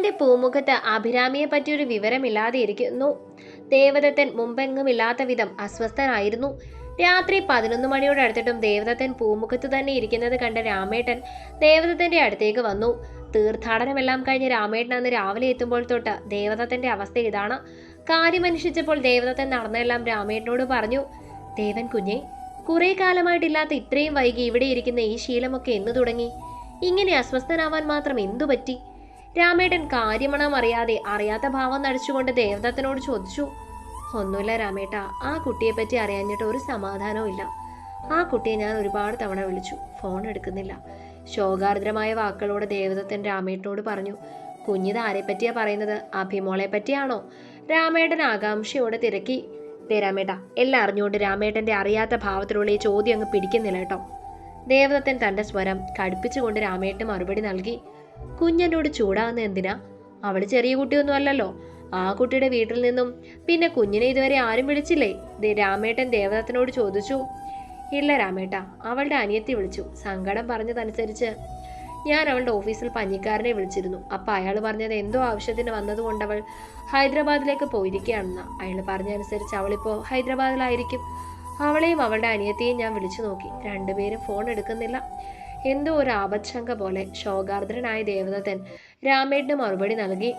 തന്റെ പൂമുഖത്ത് അഭിരാമിയെ പറ്റിയൊരു വിവരമില്ലാതെ ഇരിക്കുന്നു ദേവദത്തൻ മുമ്പെങ്ങുമില്ലാത്ത വിധം അസ്വസ്ഥനായിരുന്നു. രാത്രി പതിനൊന്ന് മണിയോട് അടുത്തിട്ടും ദേവദത്തൻ പൂമുഖത്ത് തന്നെ ഇരിക്കുന്നത് കണ്ട രാമേട്ടൻ ദേവദത്തന്റെ അടുത്തേക്ക് വന്നു. തീർത്ഥാടനമെല്ലാം കഴിഞ്ഞ് രാമേട്ടൻ അന്ന് രാവിലെ എത്തുമ്പോൾ തൊട്ട് ദേവദത്തന്റെ അവസ്ഥ ഇതാണ്. കാര്യമന്വേഷിച്ചപ്പോൾ ദേവദത്തൻ നടന്നെല്ലാം രാമേട്ടനോട് പറഞ്ഞു. ദേവൻ കുഞ്ഞെ കുറെ കാലമായിട്ടില്ലാത്ത ഇത്രയും വൈകി ഇവിടെ ഇരിക്കുന്ന ഈ ശീലമൊക്കെ എന്ന് തുടങ്ങി. ഇങ്ങനെ അസ്വസ്ഥനാവാൻ മാത്രം എന്തു പറ്റി? രാമേട്ടൻ കാര്യമണം അറിയാതെ അറിയാത്ത ഭാവം നടിച്ചുകൊണ്ട് ദേവദത്തനോട് ചോദിച്ചു ഒന്നുമില്ല രാമേട്ട ആ കുട്ടിയെ പറ്റി അറിയാഞ്ഞിട്ട് ഒരു സമാധാനവും ഇല്ല. ആ കുട്ടിയെ ഞാൻ ഒരുപാട് തവണ വിളിച്ചു ഫോൺ എടുക്കുന്നില്ല. ശോകാർദ്രമായ വാക്കുകളോട് ദേവദത്തൻ രാമേട്ടനോട് പറഞ്ഞു കുഞ്ഞിത് ആരെ പറ്റിയാ പറയുന്നത്? അഭിമോളെ പറ്റിയാണോ? രാമേട്ടൻ ആകാംക്ഷയോടെ തിരക്കി രാമേട്ട എല്ലാം അറിഞ്ഞുകൊണ്ട് രാമേട്ടന്റെ അറിയാത്ത ഭാവത്തിലുള്ള ഈ ചോദ്യം അങ്ങ് പിടിക്കുന്നില്ല കേട്ടോ. ദേവദത്തൻ തന്റെ സ്വരം കടുപ്പിച്ചുകൊണ്ട് രാമേട്ടന് മറുപടി നൽകി കുഞ്ഞെന്നോട് ചൂടാകുന്ന എന്തിനാ? അവൾ ചെറിയ കുട്ടിയൊന്നും അല്ലല്ലോ ആ കുട്ടിയുടെ വീട്ടിൽ നിന്നും പിന്നെ കുഞ്ഞിനെ ഇതുവരെ ആരും വിളിച്ചില്ലേ? ദേ രാമേട്ടൻ ദേവദത്തനോട് ചോദിച്ചു. ഇല്ല രാമേട്ട അവളുടെ അനിയത്തി വിളിച്ചു. സങ്കടം പറഞ്ഞതനുസരിച്ച് ഞാൻ അവളുടെ ഓഫീസിൽ പഞ്ഞിക്കാരനെ വിളിച്ചിരുന്നു. അപ്പം അയാൾ പറഞ്ഞത് എന്തോ ആവശ്യത്തിന് വന്നതുകൊണ്ട് അവൾ ഹൈദരാബാദിലേക്ക് പോയിരിക്കുകയാണെന്ന്. അയാൾ പറഞ്ഞതനുസരിച്ച് അവളിപ്പോൾ ഹൈദരാബാദിലായിരിക്കും. അവളെയും അവളുടെ അനിയത്തെയും ഞാൻ വിളിച്ചു നോക്കി. രണ്ടുപേരും ഫോൺ എടുക്കുന്നില്ല. എന്തോ ഒരു ആപത്ശങ്ക പോലെ ശോകാർദ്രനായ ദേവദത്തൻ രാമേടിന് മറുപടി നൽകി.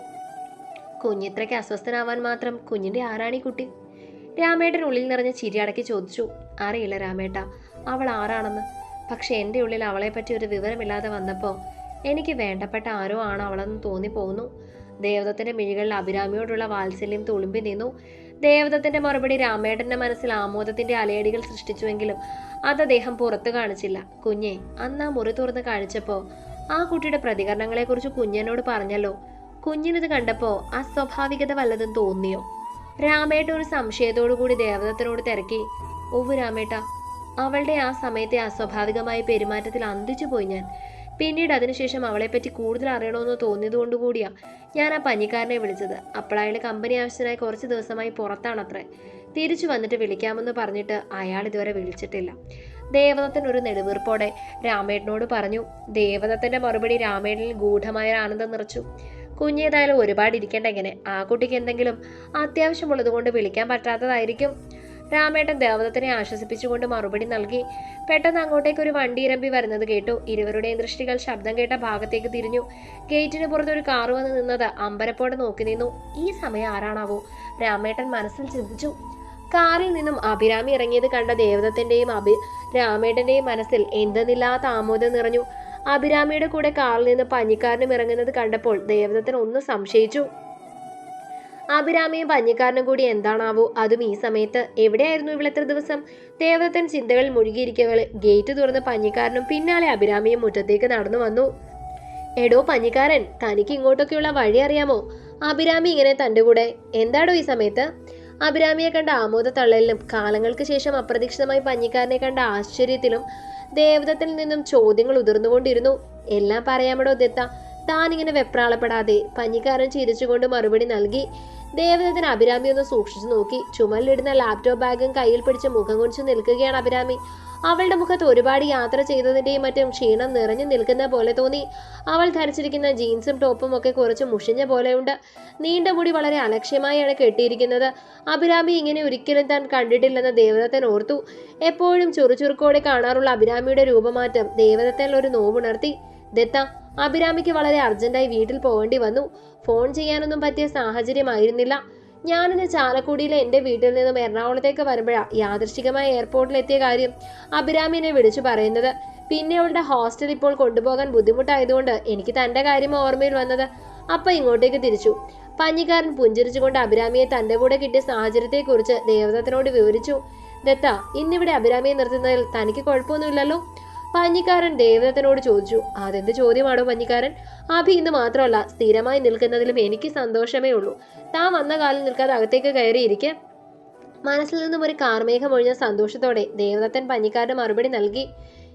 കുഞ്ഞിത്രയ്ക്ക് അസ്വസ്ഥനാവാൻ മാത്രം കുഞ്ഞിന്റെ ആരാണി കുട്ടി? രാമേട്ടൻ ഉള്ളിൽ നിറഞ്ഞ ചിരി അടക്കി ചോദിച്ചു. അറിയില്ല രാമേട്ട അവൾ ആരാണെന്ന് പക്ഷെ എന്റെ ഉള്ളിൽ അവളെപ്പറ്റി ഒരു വിവരമില്ലാതെ വന്നപ്പോൾ എനിക്ക് വേണ്ടപ്പെട്ട ആരോ ആണ് അവളെന്ന് തോന്നിപ്പോകുന്നു. ദേവദത്തിന്റെ മിഴികളിൽ അഭിരാമിയോടുള്ള വാത്സല്യം തുളുമ്പി നിന്നു. ദേവദത്തിന്റെ മറുപടി രാമേട്ടന്റെ മനസ്സിൽ ആമോദത്തിന്റെ അലയടികൾ സൃഷ്ടിച്ചുവെങ്കിലും അത് അദ്ദേഹം പുറത്തു കാണിച്ചില്ല. കുഞ്ഞെ അന്ന് ആ മുറി തുറന്ന് കാണിച്ചപ്പോൾ ആ കുട്ടിയുടെ പ്രതികരണങ്ങളെക്കുറിച്ച് കുഞ്ഞനോട് പറഞ്ഞല്ലോ. കുഞ്ഞിനിത് കണ്ടപ്പോൾ അസ്വാഭാവികത വല്ലതും തോന്നിയോ? രാമേട്ട ഒരു സംശയത്തോടു കൂടി ദേവദത്തനോട് തിരക്കി. ഒവ് രാമേട്ട അവളുടെ ആ സമയത്തെ അസ്വാഭാവികമായ പെരുമാറ്റത്തിൽ അന്തിച്ചു പോയി ഞാൻ. പിന്നീട് അതിനുശേഷം അവളെപ്പറ്റി കൂടുതൽ അറിയണമെന്ന് തോന്നിയതുകൊണ്ട് കൂടിയാ ഞാൻ ആ പഞ്ഞിക്കാരനെ വിളിച്ചത്. അപ്പോൾ അയാൾ കമ്പനി ആവശ്യത്തിനായി കുറച്ച് ദിവസമായി പുറത്താണത്രേ. തിരിച്ചു വന്നിട്ട് വിളിക്കാമെന്ന് പറഞ്ഞിട്ട് അയാൾ ഇതുവരെ വിളിച്ചിട്ടില്ല. ദേവദത്തൻ ഒരു നെടുവീർപ്പോടെ രാമേട്ടനോട് പറഞ്ഞു ദേവദത്തന്റെ മറുപടി രാമേട്ടനിൽ ഗൂഢമായ ആനന്ദം നിറച്ചു. കുഞ്ഞേതായാലും ഒരുപാട് ഇരിക്കേണ്ട എങ്ങനെ ആ കുട്ടിക്ക് എന്തെങ്കിലും അത്യാവശ്യമുള്ളത് കൊണ്ട് വിളിക്കാൻ പറ്റാത്തതായിരിക്കും. രാമേട്ടൻ ദേവദത്തിനെ ആശ്വസിപ്പിച്ചുകൊണ്ട് മറുപടി നൽകി. പെട്ടെന്ന് അങ്ങോട്ടേക്ക് ഒരു വണ്ടി ഇരമ്പി വരുന്നത് കേട്ടു. ഇരുവരുടെയും ദൃഷ്ടികൾ ശബ്ദം കേട്ട ഭാഗത്തേക്ക് തിരിഞ്ഞു. ഗേറ്റിന് പുറത്ത് ഒരു കാറ് വന്ന് നിന്നത് അമ്പരപ്പോടെ നോക്കി നിന്നു. ഈ സമയം ആരാണാവോ? രാമേട്ടൻ മനസ്സിൽ ചിന്തിച്ചു. കാറിൽ നിന്നും അഭിരാമി ഇറങ്ങിയത് കണ്ട ദേവദത്തിന്റെയും അഭി രാമേട്ടന്റെയും മനസ്സിൽ എന്തെന്നില്ലാത്ത ആമോദം നിറഞ്ഞു. അഭിരാമിയുടെ കൂടെ കാറിൽ നിന്ന് പഞ്ഞിക്കാരനും ഇറങ്ങുന്നത് കണ്ടപ്പോൾ ദേവദത്തിന് ഒന്ന് സംശയിച്ചു. അഭിരാമിയും പഞ്ഞിക്കാരനും കൂടി എന്താണാവോ അതും ഈ സമയത്ത് എവിടെയായിരുന്നു ഇവളെത്ര ദിവസം? ദേവദത്തൻ ചിന്തകൾ മുഴുകിയിരിക്കവൾ ഗേറ്റ് തുറന്ന് പഞ്ഞിക്കാരനും പിന്നാലെ അഭിരാമിയും മുറ്റത്തേക്ക് നടന്നു വന്നു. എടോ പഞ്ഞിക്കാരൻ തനിക്ക് ഇങ്ങോട്ടൊക്കെയുള്ള വഴി അറിയാമോ? അഭിരാമി ഇങ്ങനെ തന്റെ കൂടെ. എന്താടോ ഈ സമയത്ത്? അഭിരാമിയെ കണ്ട ആമോദ തള്ളലിലും കാലങ്ങൾക്ക് ശേഷം അപ്രതീക്ഷിതമായി പഞ്ഞിക്കാരനെ കണ്ട ആശ്ചര്യത്തിലും ദേവതത്തിൽ നിന്നും ചോദ്യങ്ങൾ ഉതിർന്നുകൊണ്ടിരുന്നു. എല്ലാം പറയാമടോ ദത്ത? താനിങ്ങനെ വെപ്രാളപ്പെടാതെ പഞ്ഞിക്കാരൻ ചിരിച്ചുകൊണ്ട് മറുപടി നൽകി. ദേവദത്തൻ അഭിരാമി ഒന്ന് സൂക്ഷിച്ചു നോക്കി. ചുമലിലിടുന്ന ലാപ്ടോപ്പ് ബാഗും കയ്യിൽ പിടിച്ച് മുഖം കുനിച്ചു നിൽക്കുകയാണ് അഭിരാമി. അവളുടെ മുഖത്ത് ഒരുപാട് യാത്ര ചെയ്തതിന്റെയും മറ്റും ക്ഷീണം നിറഞ്ഞു നിൽക്കുന്ന പോലെ തോന്നി. അവൾ ധരിച്ചിരിക്കുന്ന ജീൻസും ടോപ്പും ഒക്കെ കുറച്ച് മുഷിഞ്ഞ പോലെയുണ്ട്. നീണ്ട മുടി വളരെ അലക്ഷ്യമായാണ് കെട്ടിയിരിക്കുന്നത്. അഭിരാമി ഇങ്ങനെ ഒരിക്കലും താൻ കണ്ടിട്ടില്ലെന്ന് ദേവദത്തൻ ഓർത്തു. എപ്പോഴും ചുറുചുറുക്കോടെ കാണാറുള്ള അഭിരാമിയുടെ രൂപമാറ്റം ദേവദത്തനിൽ ഒരു നോവുണർത്തി. ദത്ത അഭിരാമിക്ക് വളരെ അർജന്റായി വീട്ടിൽ പോകേണ്ടി വന്നു. ഫോൺ ചെയ്യാനൊന്നും പറ്റിയ സാഹചര്യമായിരുന്നില്ല. ഞാനിന്ന് ചാലക്കുടിയിലെ എന്റെ വീട്ടിൽ നിന്നും എറണാകുളത്തേക്ക് വരുമ്പോഴാണ് യാദൃശികമായ എയർപോർട്ടിലെത്തിയ കാര്യം അഭിരാമി എന്നെ വിളിച്ചു പറയുന്നത്. പിന്നെ അവളുടെ ഹോസ്റ്റൽ ഇപ്പോൾ കൊണ്ടുപോകാൻ ബുദ്ധിമുട്ടായതുകൊണ്ട് എനിക്ക് തന്റെ കാര്യം ഓർമ്മയിൽ വന്നത് അപ്പം ഇങ്ങോട്ടേക്ക് തിരിച്ചു. പഞ്ഞിക്കാരൻ പുഞ്ചിരിച്ചുകൊണ്ട് അഭിരാമിയെ തന്റെ കൂടെ കിട്ടിയ സാഹചര്യത്തെക്കുറിച്ച് ദേവദത്തിനോട് വിവരിച്ചു. ദത്ത ഇന്നിവിടെ അഭിരാമിയെ നിർത്തുന്നതിൽ തനിക്ക് കുഴപ്പമൊന്നുമില്ലല്ലോ. പഞ്ഞിക്കാരൻ ദേവദത്തനോട് ചോദിച്ചു അതെന്ത് ചോദ്യമാണോ പഞ്ഞിക്കാരൻ? അഭി ഇന്ന് മാത്രമല്ല സ്ഥിരമായി നിൽക്കുന്നതിലും എനിക്ക് സന്തോഷമേ ഉള്ളൂ. താൻ വന്ന കാലിൽ നിൽക്കാതെ അകത്തേക്ക് കയറിയിരിക്കെ. മനസ്സിൽ നിന്നും ഒരു കാർമേഘം ഒഴിഞ്ഞ സന്തോഷത്തോടെ ദേവദത്തൻ പഞ്ഞിക്കാരന് മറുപടി നൽകി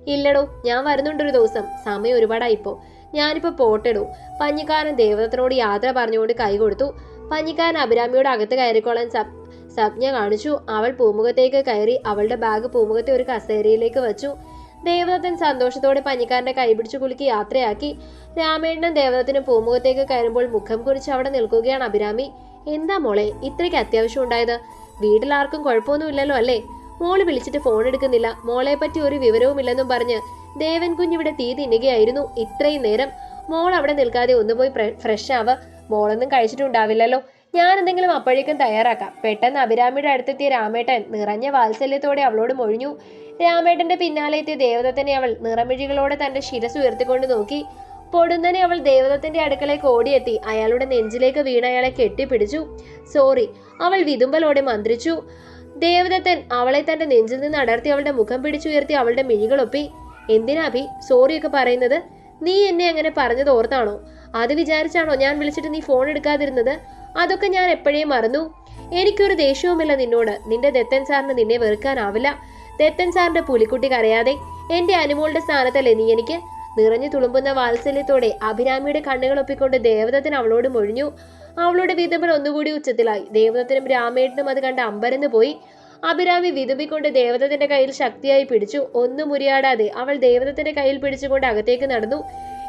ഇല്ലടോ ഞാൻ വരുന്നുണ്ടൊരു ദിവസം. സമയം ഒരുപാടായിപ്പോ. ഞാനിപ്പോ പോട്ടെടോ. പഞ്ഞിക്കാരൻ ദേവദത്തനോട് യാത്ര പറഞ്ഞുകൊണ്ട് കൈ കൊടുത്തു. പഞ്ഞിക്കാരൻ അഭിരാമിയോട് അകത്ത് കയറിക്കോളാൻ സപ് സപ്ഞ കാണിച്ചു. അവൾ പൂമുഖത്തേക്ക് കയറി അവളുടെ ബാഗ് പൂമുഖത്തെ ഒരു കസേരയിലേക്ക് വച്ചു. ദേവദത്തൻ സന്തോഷത്തോടെ പനിക്കാരന്റെ കൈപിടിച്ചു കുലുക്കി യാത്രയാക്കി. രാമേണ്ണൻ ദേവദത്തിന് പൂമുഖത്തേക്ക് കയറുമ്പോൾ മുഖം കുറിച്ച് അവിടെ നിൽക്കുകയാണ് അഭിരാമി. എന്താ മോളെ ഇത്രയ്ക്ക് അത്യാവശ്യം ഉണ്ടായത്? വീട്ടിൽ ആർക്കും കുഴപ്പമൊന്നുമില്ലല്ലോ അല്ലേ? മോൾ വിളിച്ചിട്ട് ഫോൺ എടുക്കുന്നില്ല. മോളെ പറ്റി ഒരു വിവരവുമില്ലെന്നും പറഞ്ഞ് ദേവൻ കുഞ്ഞിവിടെ തീ തിന്നുകയായിരുന്നു ഇത്രയും നേരം. മോൾ അവിടെ നിൽക്കാതെ ഒന്ന് പോയി ഫ്രഷ് ആവ. മോളൊന്നും കഴിച്ചിട്ടുണ്ടാവില്ലല്ലോ. ഞാൻ എന്തെങ്കിലും അപ്പോഴേക്കും തയ്യാറാക്കാം. പെട്ടെന്ന് അഭിരാമിയുടെ അടുത്തെത്തിയ രാമേട്ടൻ നിറഞ്ഞ വാത്സല്യത്തോടെ അവളോട് മൊഴിഞ്ഞു. രാമേട്ടന്റെ പിന്നാലെ എത്തിയ ദേവദത്തനെ അവൾ നിറമിഴികളോടെ തന്റെ ശിരസ് ഉയർത്തിക്കൊണ്ട് നോക്കി. പൊടുന്നനെ അവൾ ദേവദത്തിന്റെ അടുക്കളയിൽ ഓടിയെത്തി. അയാളുടെ നെഞ്ചിലേക്ക് വീണ അയാളെ കെട്ടിപ്പിടിച്ചു. സോറി അവൾ വിതുമ്പലോടെ മന്ത്രിച്ചു. ദേവദത്തൻ അവളെ തന്റെ നെഞ്ചിൽ നിന്ന് അടർത്തി അവളുടെ മുഖം പിടിച്ചുയർത്തി അവളുടെ മിഴികളൊപ്പി. എന്തിനാ അഭി? സോറിയൊക്കെ പറയുന്നത്? നീ എന്നെ അങ്ങനെ പറഞ്ഞത് ഓർത്താണോ? അത് വിചാരിച്ചാണോ ഞാൻ വിളിച്ചിട്ട് നീ ഫോൺ എടുക്കാതിരുന്നത്? അതൊക്കെ ഞാൻ എപ്പോഴേ മറന്നു. എനിക്കൊരു ദേഷ്യവുമില്ല നിന്നോട്. നിന്റെ ദത്തൻ സാറിന് നിന്നെ വെറുക്കാനാവില്ല. ദത്തൻ സാറിന്റെ പുലിക്കുട്ടി കരയാതെ എന്റെ അനുമോളുടെ സ്ഥാനത്തല്ലേ നീ എനിക്ക്? നിറഞ്ഞു തുളുമ്പുന്ന വാത്സല്യത്തോടെ അഭിരാമിയുടെ കണ്ണുകൾ ഒപ്പിക്കൊണ്ട് ദേവദത്തൻ അവളോട് മൊഴിഞ്ഞു. അവളുടെ വിധവൻ ഒന്നുകൂടി ഉച്ചത്തിലായി. ദേവദത്തനും രാമേട്ടനും അത് കണ്ട് അമ്പരന്ന് പോയി. അഭിരാമി വിതുമ്പിക്കൊണ്ട് ദേവദത്തിന്റെ കയ്യിൽ ശക്തിയായി പിടിച്ചു. ഒന്നും മുരിയാടാതെ അവൾ ദേവദത്തിന്റെ കയ്യിൽ പിടിച്ചുകൊണ്ട് അകത്തേക്ക് നടന്നു.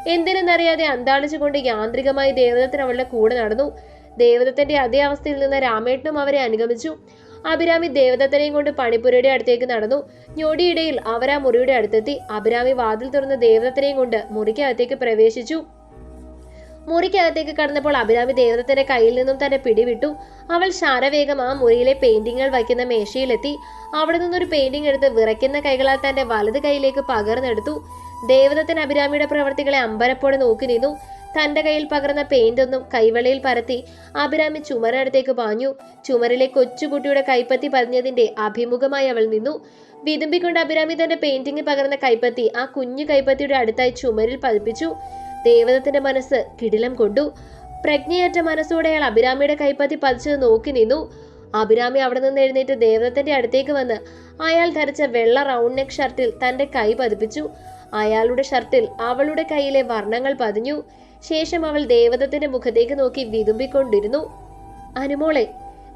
എന്തിനെന്നറിയാതെ അന്താളിച്ചുകൊണ്ട് യാന്ത്രികമായി ദേവദത്തൻ അവളുടെ കൂടെ നടന്നു. ദേവതത്തിന്റെ അതേ അവസ്ഥയിൽ നിന്ന് രാമേട്ടനും അവരെ അനുഗമിച്ചു. അഭിരാമി ദേവദത്തനെയും കൊണ്ട് പണിപ്പുരയുടെ അടുത്തേക്ക് നടന്നു. ഞൊടിയിടയിൽ അവർ ആ മുറിയുടെ അടുത്തെത്തി. അഭിരാമി വാതിൽ തുറന്ന് ദേവദത്തനെയും കൊണ്ട് മുറിക്കകത്തേക്ക് പ്രവേശിച്ചു. മുറിക്കകത്തേക്ക് കടന്നപ്പോൾ അഭിരാമി ദേവദത്തന്റെ കയ്യിൽ നിന്നും തന്നെ പിടിവിട്ടു. അവൾ ശാരവേഗം ആ മുറിയിലെ പെയിന്റിങ്ങുകൾ വയ്ക്കുന്ന മേശയിലെത്തി. അവിടെ നിന്നൊരു പെയിന്റിംഗ് എടുത്ത് വിറയ്ക്കുന്ന കൈകളാൽ തന്റെ വലത് കൈയിലേക്ക് പകർന്നെടുത്തു. ദേവദത്തൻ അഭിരാമിയുടെ പ്രവർത്തികളെ അമ്പരപ്പോടെ നോക്കി നിന്നു. തന്റെ കയ്യിൽ പകർന്ന പെയിന്റൊന്നും കൈവളയിൽ പരത്തി അഭിരാമി ചുമരടുത്തേക്ക് പാഞ്ഞു. ചുമരിലെ കൊച്ചുകുട്ടിയുടെ കൈപ്പത്തി പതിഞ്ഞതിന്റെ അഭിമുഖമായി അവൾ നിന്നു. വിതുമ്പിക്കൊണ്ട് അഭിരാമി തന്റെ പെയിന്റിംഗ് പകർന്ന കൈപ്പത്തി ആ കുഞ്ഞു കൈപ്പത്തിയുടെ അടുത്തായി ചുമരിൽ പതിപ്പിച്ചു. ദേവതത്തിന്റെ മനസ്സ് കിടിലം കൊണ്ടു. പ്രജ്ഞയറ്റ മനസ്സോടെ അയാൾ അഭിരാമിയുടെ കൈപ്പത്തി പതിച്ചത് നോക്കി നിന്നു. അഭിരാമി അവിടെ നിന്ന് എഴുന്നേറ്റ് ദേവതത്തിന്റെ അടുത്തേക്ക് വന്ന് അയാൾ ധരിച്ച വെള്ള റൗണ്ട് നെക്ക് ഷർട്ടിൽ തന്റെ കൈ പതിപ്പിച്ചു. അയാളുടെ ഷർട്ടിൽ അവളുടെ കയ്യിലെ വർണങ്ങൾ പതിഞ്ഞു. ശേഷം അവൾ ദേവദത്തിന്റെ മുഖത്തേക്ക് നോക്കി വിതുമ്പിക്കൊണ്ടിരുന്നു. അനുമോളെ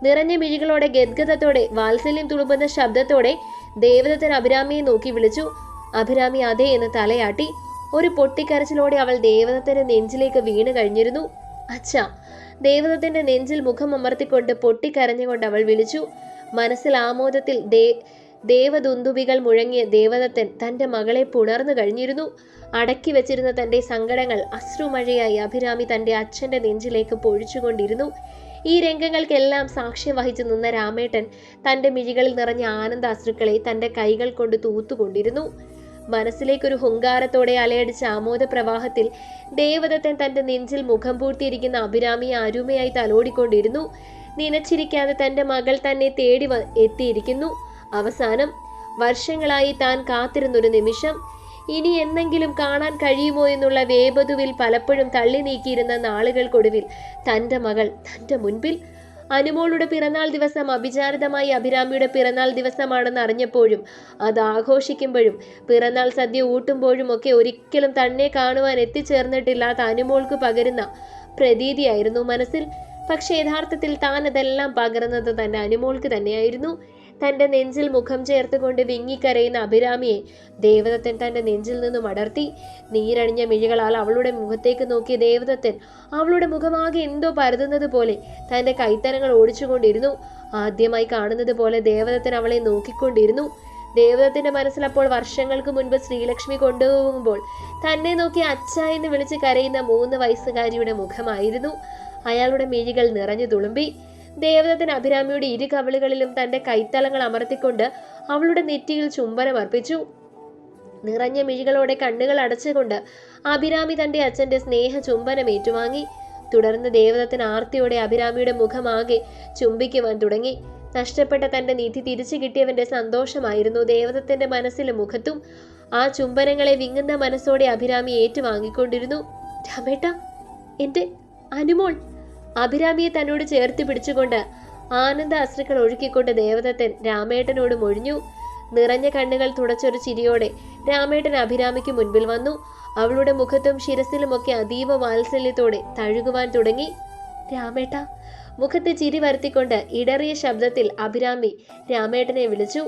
നിറഞ്ഞ മിഴികളോടെ ഗദ്ഗതത്തോടെ വാത്സല്യം തുളുമ്പുന്ന ശബ്ദത്തോടെ ദേവദത്തൻ അഭിരാമിയെ നോക്കി വിളിച്ചു. അഭിരാമി അതെ എന്ന് തലയാട്ടി. ഒരു പൊട്ടിക്കരച്ചിലോടെ അവൾ ദേവദത്തിന്റെ നെഞ്ചിലേക്ക് വീണ് കഴിഞ്ഞിരുന്നു. അച്ഛാ ദേവദത്തിന്റെ നെഞ്ചിൽ മുഖം അമർത്തിക്കൊണ്ട് പൊട്ടിക്കരഞ്ഞുകൊണ്ട് അവൾ വിളിച്ചു. മനസ്സിൽ ആമോദത്തിൽ ദേ ദേവദുന്തുബികൾ മുഴങ്ങിയ ദേവദത്തൻ തന്റെ മകളെ പുണർന്നു കഴിഞ്ഞിരുന്നു. അടക്കി വെച്ചിരുന്ന തന്റെ സങ്കടങ്ങൾ അശ്രുമഴയായി അഭിരാമി തന്റെ അച്ഛന്റെ നെഞ്ചിലേക്ക് പൊഴിച്ചുകൊണ്ടിരുന്നു. ഈ രംഗങ്ങൾക്കെല്ലാം സാക്ഷ്യം വഹിച്ചു നിന്ന രാമേട്ടൻ തന്റെ മിഴികളിൽ നിറഞ്ഞ ആനന്ദ അശ്രുക്കളെ തന്റെ കൈകൾ കൊണ്ട് തൂത്തുകൊണ്ടിരുന്നു. മനസ്സിലേക്കൊരു ഹുങ്കാരത്തോടെ അലയടിച്ച ആമോദ പ്രവാഹത്തിൽ ദേവദത്തൻ തന്റെ നെഞ്ചിൽ മുഖം പൂർത്തിയിരിക്കുന്ന അഭിരാമിയെ അരുമയായി തലോടിക്കൊണ്ടിരുന്നു. നിനച്ചിരിക്കാതെ തന്റെ മകൾ തന്നെ തേടി എത്തിയിരിക്കുന്നു. അവസാനം വർഷങ്ങളായി താൻ കാത്തിരുന്നൊരു നിമിഷം. ഇനി എന്നെങ്കിലും കാണാൻ കഴിയുമോ എന്നുള്ള വേപതുവിൽ പലപ്പോഴും തള്ളി നീക്കിയിരുന്ന നാളുകൾക്കൊടുവിൽ തന്റെ മകൾ തന്റെ മുൻപിൽ അനുമോളുടെ പിറന്നാൾ ദിവസം അഭിചാരിതമായി അഭിരാമിയുടെ പിറന്നാൾ ദിവസമാണെന്ന് അറിഞ്ഞപ്പോഴും അത് ആഘോഷിക്കുമ്പോഴും പിറന്നാൾ സദ്യ ഊട്ടുമ്പോഴും ഒക്കെ ഒരിക്കലും തന്നെ കാണുവാൻ എത്തിച്ചേർന്നിട്ടില്ലാത്ത അനുമോൾക്ക് പകരുന്ന പ്രതീതിയായിരുന്നു മനസ്സിൽ. പക്ഷേ യഥാർത്ഥത്തിൽ താൻ അതെല്ലാം പകർന്നത് തന്നെ അനുമോൾക്ക് തന്നെയായിരുന്നു. തന്റെ നെഞ്ചിൽ മുഖം ചേർത്തുകൊണ്ട് വിങ്ങിക്കരയുന്ന അഭിരാമിയെ ദേവദത്തൻ തന്റെ നെഞ്ചിൽ നിന്നും അടർത്തി. നീരണിഞ്ഞ മിഴികളാൽ അവളുടെ മുഖത്തേക്ക് നോക്കിയ ദേവദത്തൻ അവളുടെ മുഖമാകെ എന്തോ പരതുന്നത് പോലെ തന്റെ കൈത്തരങ്ങൾ ഓടിച്ചുകൊണ്ടിരുന്നു. ആദ്യമായി കാണുന്നത് പോലെ ദേവദത്തൻ അവളെ നോക്കിക്കൊണ്ടിരുന്നു. ദേവദത്തിന്റെ മനസ്സിൽ അപ്പോൾ വർഷങ്ങൾക്ക് മുൻപ് ശ്രീലക്ഷ്മി കൊണ്ടുപോകുമ്പോൾ തന്നെ നോക്കി അച്ഛ എന്ന് വിളിച്ച് കരയുന്ന മൂന്ന് വയസ്സുകാരിയുടെ മുഖമായിരുന്നു. അയാളുടെ മിഴികൾ നിറഞ്ഞു തുളുമ്പി. ദേവദത്തൻ അഭിരാമിയുടെ ഇരു കവിളുകളിലും തന്റെ കൈത്തലങ്ങൾ അമർത്തിക്കൊണ്ട് അവളുടെ നെറ്റിയിൽ ചുംബനം അർപ്പിച്ചു. നിറഞ്ഞ മിഴികളോടെ കണ്ണുകൾ അടച്ചുകൊണ്ട് അഭിരാമി തന്റെ അച്ഛന്റെ സ്നേഹ ചുംബനം ഏറ്റുവാങ്ങി. തുടർന്ന് ദേവദത്തൻ ആർത്തിയോടെ അഭിരാമിയുടെ മുഖമാകെ ചുംബിക്കുവാൻ തുടങ്ങി. നഷ്ടപ്പെട്ട തന്റെ നിധി തിരിച്ചു കിട്ടിയവന്റെ സന്തോഷമായിരുന്നു ദേവദത്തന്റെ മനസ്സിലും മുഖത്തും. ആ ചുംബനങ്ങളെ വിങ്ങുന്ന മനസ്സോടെ അഭിരാമി ഏറ്റുവാങ്ങിക്കൊണ്ടിരുന്നു. രാമേട്ട എന്റെ അനുമോൾ. അഭിരാമിയെ തന്നോട് ചേർത്ത് പിടിച്ചുകൊണ്ട് ആനന്ദ അശ്രുക്കൾ ഒഴുക്കിക്കൊണ്ട് ദേവദത്തൻ രാമേട്ടനോട് മൊഴിഞ്ഞു. നിറഞ്ഞ കണ്ണുകൾ തുടച്ചൊരു ചിരിയോടെ രാമേട്ടൻ അഭിരാമിക്ക് മുൻപിൽ വന്നു. അവളുടെ മുഖത്തും ശിരസിലുമൊക്കെ അതീവ വാത്സല്യത്തോടെ തഴുകുവാൻ തുടങ്ങി. രാമേട്ട മുഖത്ത് ചിരി വരുത്തിക്കൊണ്ട് ഇടറിയ ശബ്ദത്തിൽ അഭിരാമി രാമേട്ടനെ വിളിച്ചു.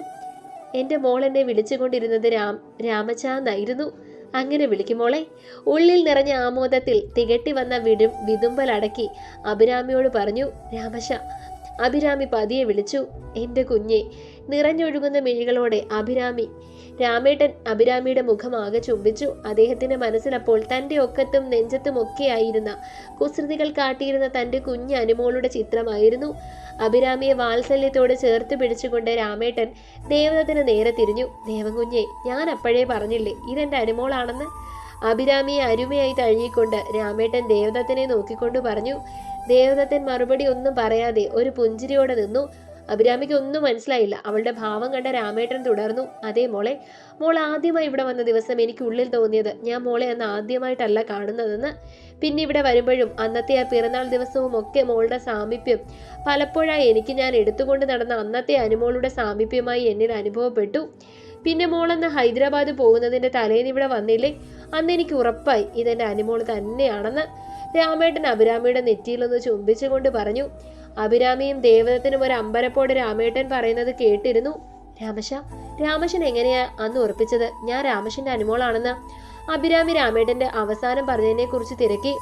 എന്റെ മോൾ എന്നെ വിളിച്ചുകൊണ്ടിരുന്നത് രാം രാമച്ച എന്നായിരുന്നു അങ്ങനെ വിളിക്കുമോളെ. ഉള്ളിൽ നിറഞ്ഞ ആമോദത്തിൽ തികട്ടി വന്ന വിടും വിതുമ്പലടക്കി അഭിരാമിയോട് പറഞ്ഞു രാമശ. അഭിരാമി പതിയെ വിളിച്ചു എന്റെ കുഞ്ഞെ. നിറഞ്ഞൊഴുകുന്ന മിഴികളോടെ അഭിരാമി രാമേട്ടൻ അഭിരാമിയുടെ മുഖം ആകെ ചുംബിച്ചു. അദ്ദേഹത്തിന്റെ മനസ്സിലപ്പോൾ തന്റെ ഒക്കത്തും നെഞ്ചത്തും ഒക്കെയായിരുന്ന കുസൃതികൾ കാട്ടിയിരുന്ന തന്റെ കുഞ്ഞ് അനുമോളുടെ ചിത്രമായിരുന്നു. അഭിരാമിയെ വാത്സല്യത്തോട് ചേർത്ത് പിടിച്ചുകൊണ്ട് രാമേട്ടൻ ദേവദത്തിന് നേരെ തിരിഞ്ഞു. ദേവൻകുഞ്ഞെ ഞാൻ അപ്പോഴേ പറഞ്ഞില്ലേ ഇതെന്റെ അനുമോളാണെന്ന്? അഭിരാമിയെ അരുമയായി തഴുകിക്കൊണ്ട് രാമേട്ടൻ ദേവദത്തിനെ നോക്കിക്കൊണ്ട് പറഞ്ഞു. ദേവദത്തൻ മറുപടി ഒന്നും പറയാതെ ഒരു പുഞ്ചിരിയോടെ നിന്നു. അഭിരാമിക്ക് ഒന്നും മനസ്സിലായില്ല. അവളുടെ ഭാവം കണ്ട രാമേട്ടൻ തുടർന്നു അതേ മോളെ മോൾ ആദ്യമായി ഇവിടെ വന്ന ദിവസം എനിക്ക് ഉള്ളിൽ തോന്നിയത് ഞാൻ മോളെ അന്ന് ആദ്യമായിട്ടല്ല കാണുന്നതെന്ന്. പിന്നെ ഇവിടെ വരുമ്പോഴും അന്നത്തെ ആ പിറന്നാൾ ദിവസവും ഒക്കെ മോളുടെ സാമീപ്യം. പലപ്പോഴായി എനിക്ക് ഞാൻ എടുത്തുകൊണ്ട് നടന്ന അന്നത്തെ അനുമോളുടെ സാമീപ്യമായി എന്നിൽ അനുഭവപ്പെട്ടു. പിന്നെ മോളന്ന് ഹൈദരാബാദ് പോകുന്നതിന്റെ തലേന്ന് ഇവിടെ വന്നില്ലേ? അന്ന് എനിക്ക് ഉറപ്പായി ഇതെന്റെ അനുമോൾ തന്നെയാണെന്ന്. രാമേട്ടൻ അഭിരാമിയുടെ നെറ്റിയിലൊന്ന് ചുംബിച്ചുകൊണ്ട് പറഞ്ഞു അഭിരാമിയും ദേവദത്തിനും ഒരു അമ്പരപ്പോട് രാമേട്ടൻ പറയുന്നത് കേട്ടിരുന്നു. രാമശ രാമശൻ എങ്ങനെയാ അന്ന് ഉറപ്പിച്ചത്? ഞാൻ രാമശന്റെ അനുമോളാണെന്ന്. അഭിരാമി രാമേട്ടന്റെ അവസാനം പറഞ്ഞതിനെ കുറിച്ച് തിരക്കി.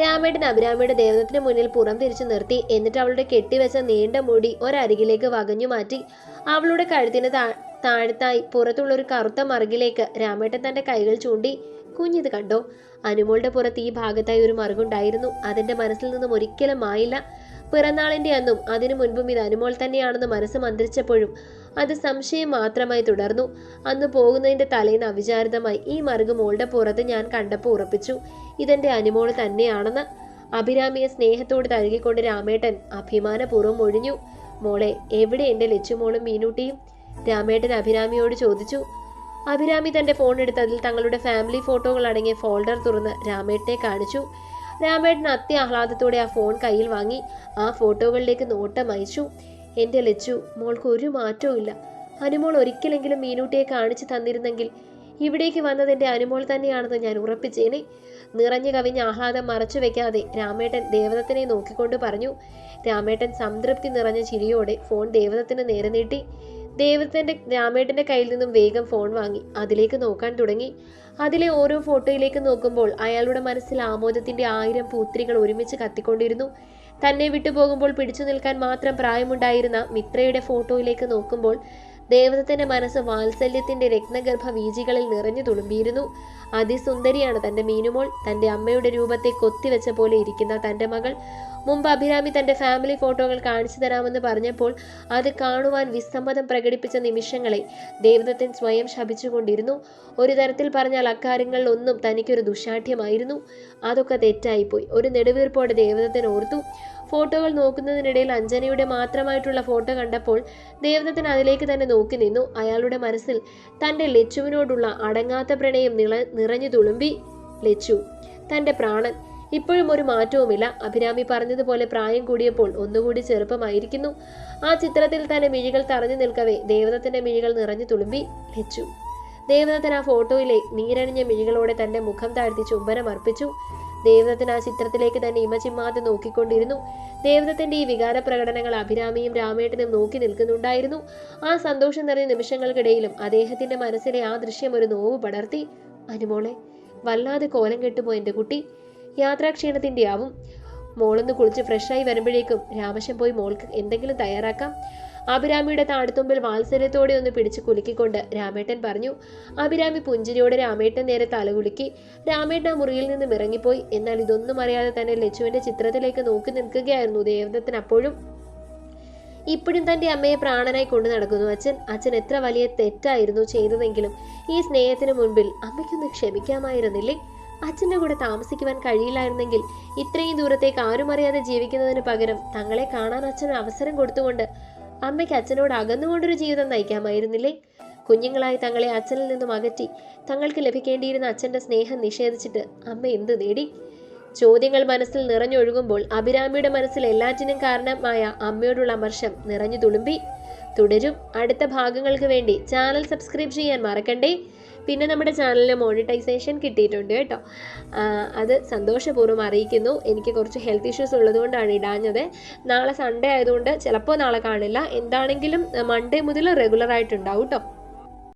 രാമേട്ടൻ അഭിരാമിയുടെ ദേവതത്തിന് മുന്നിൽ പുറം തിരിച്ചു നിർത്തി. എന്നിട്ട് അവളുടെ കെട്ടിവെച്ച നീണ്ട മുടി ഒരരികിലേക്ക് വകഞ്ഞു മാറ്റി. അവളുടെ കഴുത്തിന് താഴത്തായി പുറത്തുള്ള ഒരു കറുത്ത മറുകിലേക്ക് രാമേട്ടൻ തന്റെ കൈകൾ ചൂണ്ടി. കുഞ്ഞിത് കണ്ടോ? അനുമോളുടെ പുറത്ത് ഈ ഭാഗത്തായി ഒരു മറുകുണ്ടായിരുന്നു. അതിന്റെ മനസ്സിൽ നിന്നും ഒരിക്കലും മായില്ല. പിറന്നാളിന്റെ അന്നും അതിനു മുൻപും ഇത് അനുമോൾ തന്നെയാണെന്ന് മനസ്സ് മന്ത്രിച്ചപ്പോഴും അത് സംശയം മാത്രമായി തുടർന്നു. അന്ന് പോകുന്നതിന്റെ തലേന്ന് അവിചാരിതമായി ഈ മറുക് മോളുടെ പുറത്ത് ഞാൻ കണ്ടപ്പോൾ ഉറപ്പിച്ചു ഇതെന്റെ അനുമോൾ തന്നെയാണെന്ന്. അഭിരാമിയെ സ്നേഹത്തോട് തഴുകിക്കൊണ്ട് രാമേട്ടൻ അഭിമാനപൂർവം ഒഴിഞ്ഞു. മോളെ എവിടെ എന്റെ ലച്ചുമോളും മീനൂട്ടിയും? രാമേട്ടൻ അഭിരാമിയോട് ചോദിച്ചു. അഭിരാമി തന്റെ ഫോൺ എടുത്ത് അതിൽ തങ്ങളുടെ ഫാമിലി ഫോട്ടോകൾ അടങ്ങിയ ഫോൾഡർ തുറന്ന് രാമേട്ടനെ കാണിച്ചു. രാമേട്ടൻ അത്യാഹ്ലാദത്തോടെ ആ ഫോൺ കയ്യിൽ വാങ്ങി ആ ഫോട്ടോകളിലേക്ക് നോട്ടം അയച്ചു. എന്റെ ലച്ചു മോൾക്ക് ഒരു മാറ്റവും ഇല്ല. അനുമോൾ ഒരിക്കലെങ്കിലും മീനൂട്ടിയെ കാണിച്ചു തന്നിരുന്നെങ്കിൽ ഇവിടേക്ക് വന്നത് എന്റെ അനുമോൾ തന്നെയാണെന്ന് ഞാൻ ഉറപ്പിച്ചേനെ. നിറഞ്ഞു കവിഞ്ഞ ആഹ്ലാദം മറച്ചു വെക്കാതെ രാമേട്ടൻ ദേവതത്തിനെ നോക്കിക്കൊണ്ട് പറഞ്ഞു. രാമേട്ടൻ സംതൃപ്തി നിറഞ്ഞ ചിരിയോടെ ഫോൺ ദേവതത്തിന് നേരെ നീട്ടി. ദേവത്തിന്റെ രാമേട്ടന്റെ കയ്യിൽ നിന്നും വേഗം ഫോൺ വാങ്ങി. അതിലേക്ക് നോക്കാൻ തുടങ്ങി. അതിലെ ഓരോ ഫോട്ടോയിലേക്ക് നോക്കുമ്പോൾ അയാളുടെ മനസ്സിൽ ആമോദത്തിന്റെ ആയിരം പൂത്രികൾ ഒരുമിച്ച് കത്തിക്കൊണ്ടിരുന്നു. തന്നെ വിട്ടുപോകുമ്പോൾ പിടിച്ചു നിൽക്കാൻ മാത്രം പ്രായമുണ്ടായിരുന്ന മിത്രയുടെ ഫോട്ടോയിലേക്ക് നോക്കുമ്പോൾ ദേവതത്തിന്റെ മനസ്സ് വാത്സല്യത്തിന്റെ രത്നഗർഭ വീജികളിൽ നിറഞ്ഞു തുളുമ്പിയിരുന്നു. അതിസുന്ദരിയാണ് തന്റെ മീനുമോൾ. തന്റെ അമ്മയുടെ രൂപത്തെ കൊത്തിവെച്ച പോലെ ഇരിക്കുന്ന തന്റെ മകൾ. മുമ്പ് അഭിരാമി തന്റെ ഫാമിലി ഫോട്ടോകൾ കാണിച്ചു തരാമെന്ന് പറഞ്ഞപ്പോൾ അത് കാണുവാൻ വിസമ്മതം പ്രകടിപ്പിച്ച നിമിഷങ്ങളെ ദേവദത്തൻ സ്വയം ശപിച്ചുകൊണ്ടിരുന്നു. ഒരു തരത്തിൽ പറഞ്ഞാൽ അക്കാര്യങ്ങളിൽ ഒന്നും തനിക്കൊരു ദുശാഠ്യമായിരുന്നു. അതൊക്കെ തെറ്റായിപ്പോയി. ഒരു നെടുവീർപ്പോടെ ദേവദത്തൻ ഓർത്തു. ഫോട്ടോകൾ നോക്കുന്നതിനിടയിൽ അഞ്ജനയുടെ മാത്രമായിട്ടുള്ള ഫോട്ടോ കണ്ടപ്പോൾ ദേവദത്തൻ അതിലേക്ക് തന്നെ നോക്കി നിന്നു. അയാളുടെ മനസ്സിൽ തന്റെ ലച്ചുവിനോടുള്ള അടങ്ങാത്ത പ്രണയം നിറഞ്ഞു തുളുമ്പി. ലച്ചു തന്റെ പ്രാണൻ ഇപ്പോഴും ഒരു മാറ്റവുമില്ല. അഭിരാമി പറഞ്ഞതുപോലെ പ്രായം കൂടിയപ്പോൾ ഒന്നുകൂടി ചെറുപ്പമായിരിക്കുന്നു. ആ ചിത്രത്തിൽ തന്നെ മിഴികൾ തറഞ്ഞു നിൽക്കവേ ദേവതത്തിന്റെ മിഴികൾ നിറഞ്ഞു തുളുമ്പി ലച്ചു ദേവതൻ ആ ഫോട്ടോയിലെ നീരണിഞ്ഞ മിഴികളോടെ തന്റെ മുഖം താഴ്ത്തി ചുംബനം അർപ്പിച്ചു. ദേവതത്തിന് ആ ചിത്രത്തിലേക്ക് തന്നെ ഇമചിമ്മാതെ നോക്കിക്കൊണ്ടിരുന്നു. ദേവതത്തിന്റെ ഈ വികാര പ്രകടനങ്ങൾ അഭിരാമിയും രാമേട്ടനും നോക്കി നിൽക്കുന്നുണ്ടായിരുന്നു. ആ സന്തോഷം നിറഞ്ഞ നിമിഷങ്ങൾക്കിടയിലും അദ്ദേഹത്തിന്റെ മനസ്സിലെ ആ ദൃശ്യം ഒരു നോവ് പടർത്തി. അനുമോളെ വല്ലാതെ കോലം എന്റെ കുട്ടി. യാത്രാക്ഷീണത്തിന്റെ ആവും. മോളൊന്ന് കുളിച്ച് ഫ്രഷായി വരുമ്പോഴേക്കും രാമശം പോയി മോൾക്ക് എന്തെങ്കിലും തയ്യാറാക്കാം. അഭിരാമിയുടെ താഴ്ത്തുമ്പിൽ വാത്സല്യത്തോടെ ഒന്ന് പിടിച്ചു കുലുക്കിക്കൊണ്ട് രാമേട്ടൻ പറഞ്ഞു അഭിരാമി പുഞ്ചിരിയോടെ രാമേട്ടൻ നേരെ തലകുലുക്കി രാമേട്ടൻ ആ മുറിയിൽ നിന്നും ഇറങ്ങിപ്പോയി. എന്നാൽ ഇതൊന്നും അറിയാതെ തന്നെ ലച്ചുവിന്റെ ചിത്രത്തിലേക്ക് നോക്കി നിൽക്കുകയായിരുന്നു ദേവദത്തൻ അപ്പോഴും. ഇപ്പോഴും തന്റെ അമ്മയെ പ്രാണനായി കൊണ്ടു നടക്കുന്നു അച്ഛൻ. അച്ഛൻ എത്ര വലിയ തെറ്റായിരുന്നു ചെയ്തതെങ്കിലും ഈ സ്നേഹത്തിന് മുൻപിൽ അമ്മയ്ക്കൊന്ന് ക്ഷമിക്കാമായിരുന്നില്ലേ? അച്ഛന്റെ കൂടെ താമസിക്കുവാൻ കഴിയില്ലായിരുന്നെങ്കിൽ ഇത്രയും ദൂരത്തേക്ക് ആരും അറിയാതെ ജീവിക്കുന്നതിന് പകരം തങ്ങളെ കാണാൻ അച്ഛന് അവസരം കൊടുത്തുകൊണ്ട് അമ്മയ്ക്ക് അച്ഛനോട് അകന്നുകൊണ്ടൊരു ജീവിതം നയിക്കാമായിരുന്നില്ലേ? കുഞ്ഞുങ്ങളായി തങ്ങളെ അച്ഛനിൽ നിന്നും അകറ്റി തങ്ങൾക്ക് ലഭിക്കേണ്ടിയിരുന്ന അച്ഛന്റെ സ്നേഹം നിഷേധിച്ചിട്ട് അമ്മ എന്ത് നേടി? ചോദ്യങ്ങൾ മനസ്സിൽ നിറഞ്ഞൊഴുകുമ്പോൾ അഭിരാമിയുടെ മനസ്സിൽ എല്ലാറ്റിനും കാരണമായ അമ്മയോടുള്ള അമർഷം നിറഞ്ഞു തുളുമ്പി. തുടരും. അടുത്ത ഭാഗങ്ങൾക്ക് വേണ്ടി ചാനൽ സബ്സ്ക്രൈബ് ചെയ്യാൻ മറക്കണ്ടേ? പിന്നെ നമ്മുടെ ചാനലിന് മോണിറ്റൈസേഷൻ കിട്ടിയിട്ടുണ്ട് കേട്ടോ. അത് സന്തോഷപൂർവം അറിയിക്കുന്നു. എനിക്ക് കുറച്ച് ഹെൽത്ത് ഇഷ്യൂസ് ഉള്ളതുകൊണ്ടാണ് ഇടാഞ്ഞത്. നാളെ സൺഡേ ആയതുകൊണ്ട് ചിലപ്പോൾ നാളെ കാണില്ല. എന്താണെങ്കിലും മൺഡേ മുതൽ റെഗുലർ ആയിട്ടുണ്ടാവും കേട്ടോ.